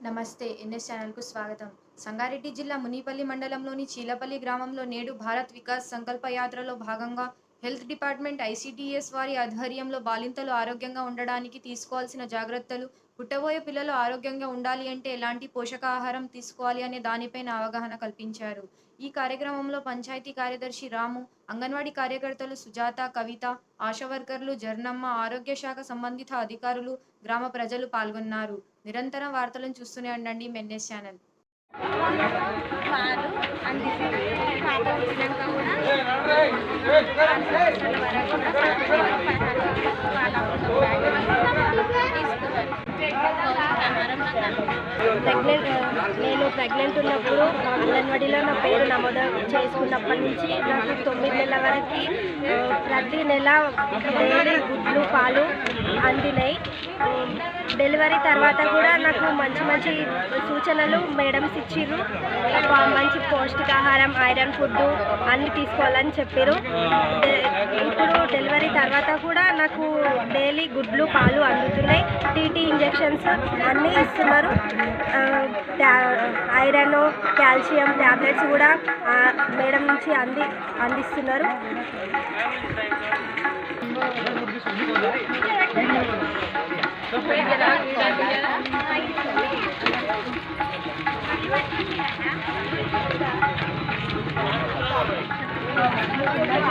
నమస్తే ఎన్ఎస్ ఛానల్కు స్వాగతం. సంగారెడ్డి జిల్లా మునిపల్లి మండలంలోని చీలపల్లి గ్రామంలో నేడు భారత్ వికాస్ సంకల్ప యాత్రలో భాగంగా హెల్త్ డిపార్ట్మెంట్ ఐసిడిఎస్ వారి ఆధ్వర్యంలో బాలింతలు ఆరోగ్యంగా ఉండడానికి తీసుకోవాల్సిన జాగ్రత్తలు పుట్టబోయే పిల్లలు ఆరోగ్యంగా ఉండాలి అంటే ఎలాంటి పోషకాహారం తీసుకోవాలి అనే దానిపైన అవగాహన కల్పించారు. ఈ కార్యక్రమంలో పంచాయతీ కార్యదర్శి రాము అంగన్వాడీ కార్యకర్తలు సుజాత కవిత ఆశా వర్కర్లు జర్నమ్మ ఆరోగ్య శాఖ సంబంధిత అధికారులు గ్రామ ప్రజలు పాల్గొన్నారు. నిరంతరం వార్తలను చూస్తూనే ఉండండి మెన్నెస్ ఛానల్. పాలు అందిస్తారు పాప వచ్చినాక కూడా సంవత్సరాల వరకు ప్రెగ్నెంట్ నేను ప్రెగ్నెంట్ ఉన్నప్పుడు అంగన్వాడీలో నా పేరు నమోదు చేసుకున్నప్పటి నుంచి నాకు తొమ్మిది నెలల వరకు ప్రతి నెల డైలీ గుడ్లు పాలు అందినాయి. డెలివరీ తర్వాత కూడా నాకు మంచి మంచి సూచనలు మేడమ్స్ ఇచ్చిర్రు. మంచి పౌష్టికాహారం ఐరన్ ఫుడ్ అన్ని తీసుకోవాలని చెప్పారు డెలివరీ తర్వాత కూడా నాకు డైలీ గుడ్లు పాలు అందుతున్నాయి టీటీ ఇంజెక్షన్స్ అన్నీ ఇస్తున్నారు ఐరన్ కాల్షియం ట్యాబ్లెట్స్ కూడా మేడం నుంచి అంది అందిస్తున్నారు Thank you.